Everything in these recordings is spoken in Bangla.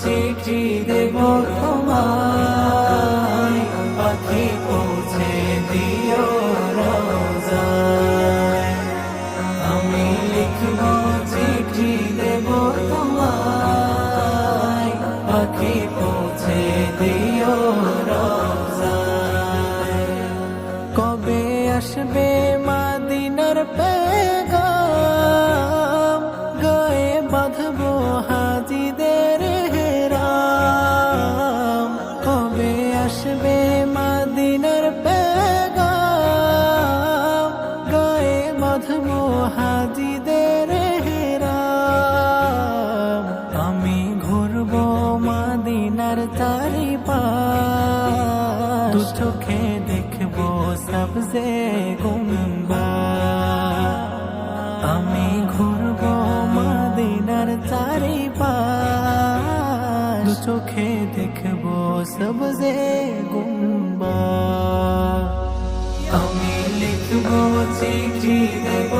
চিঠি দেব তোমায়। পাখি পৌঁছে দিও আমি লিখব চিঠি দেব তোমায়। পাখি পৌঁছে দিও কবে আসবে মাদিনার গায়ে বাঁধবো মাদিনার চারিপাশ দু চোখে দেখব সবজে গুম্বা। আমি ঘুরবো মাদিনার চারিপাশ দু চোখে দেখব সবজে গুম্বা। আমি লিখব চিঠি দেব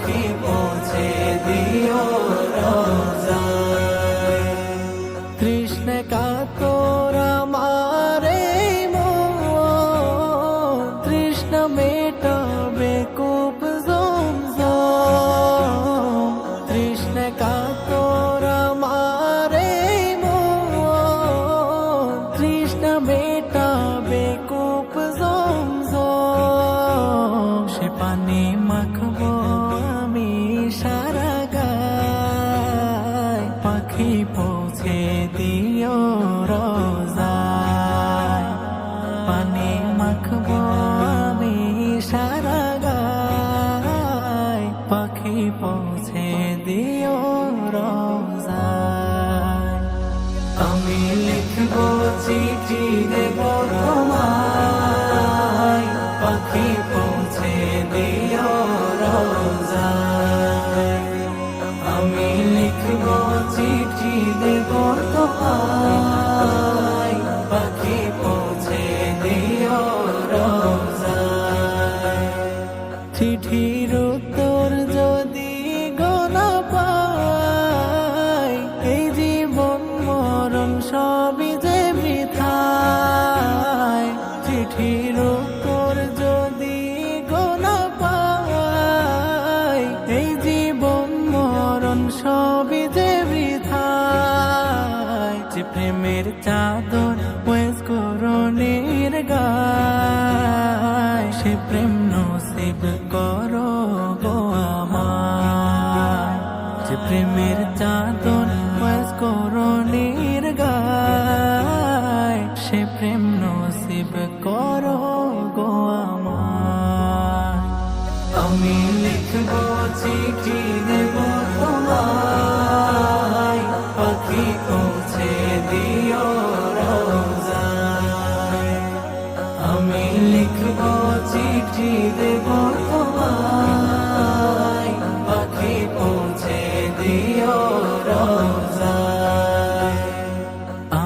পাখি পৌঁছে দিও কৃষ্ণ কাতর মন কৃষ্ণ মেটাবে কূপ জমজম। কৃষ্ণ কাতর মন কৃষ্ণ মেটাবে কূপ পানি মাখবো পাখি পৌঁছে দিও রোজায় আমি লিখব চিঠি দেব পাখি পৌঁছে দিও রোজায় চিঠির উত্তর যদি গোনা এই জীবন মরণ সবই যে বৃথায়। চিঠির করো গো আমায় যে প্রেমের চাদর গায়, সে প্রেম নসিব করো গো আমায় আমি লিখব চিঠি দেব তোমায় আমি দেব